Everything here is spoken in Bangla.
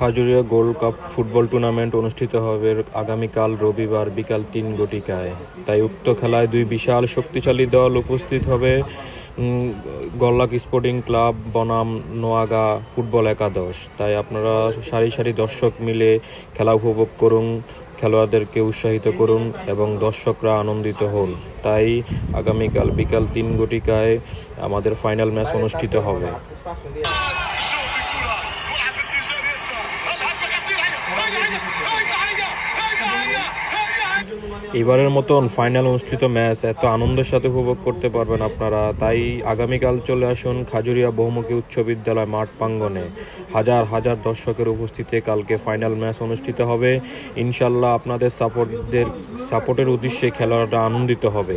Khajuria gold cup football tournament অনুষ্ঠিত হবে আগামীকাল রবিবার বিকাল তিন ঘটিকায়। তাই উক্ত খেলায় দুই বিশাল শক্তিশালী দল উপস্থিত হবে গল্লাক স্পোর্টিং ক্লাব, বনাম, নোয়াগা ফুটবল একাদশ। তাই আপনারা সারি সারি দর্শক মিলে খেলা উপভোগ করুন, খেলোয়াড়দেরকে উৎসাহিত করুন এবং দর্শকরা আনন্দিত হন। তাই আগামীকাল বিকাল তিন ঘটিকায় আমাদের ফাইনাল ম্যাচ অনুষ্ঠিত হবে। এবারের মতন ফাইনাল অনুষ্ঠিত ম্যাচ এত আনন্দের সাথে উপভোগ করতে পারবেন আপনারা। তাই আগামীকাল চলে আসুন খাজুরিয়া বহুমুখী উচ্চ বিদ্যালয় মাঠ প্রাঙ্গনে হাজার হাজার দর্শকের উপস্থিতিতে কালকে ফাইনাল ম্যাচ অনুষ্ঠিত হবে। ইনশাল্লাহ আপনাদের সাপোর্টদের সাপোর্টের উদ্দেশ্যে খেলাটা আনন্দিত হবে।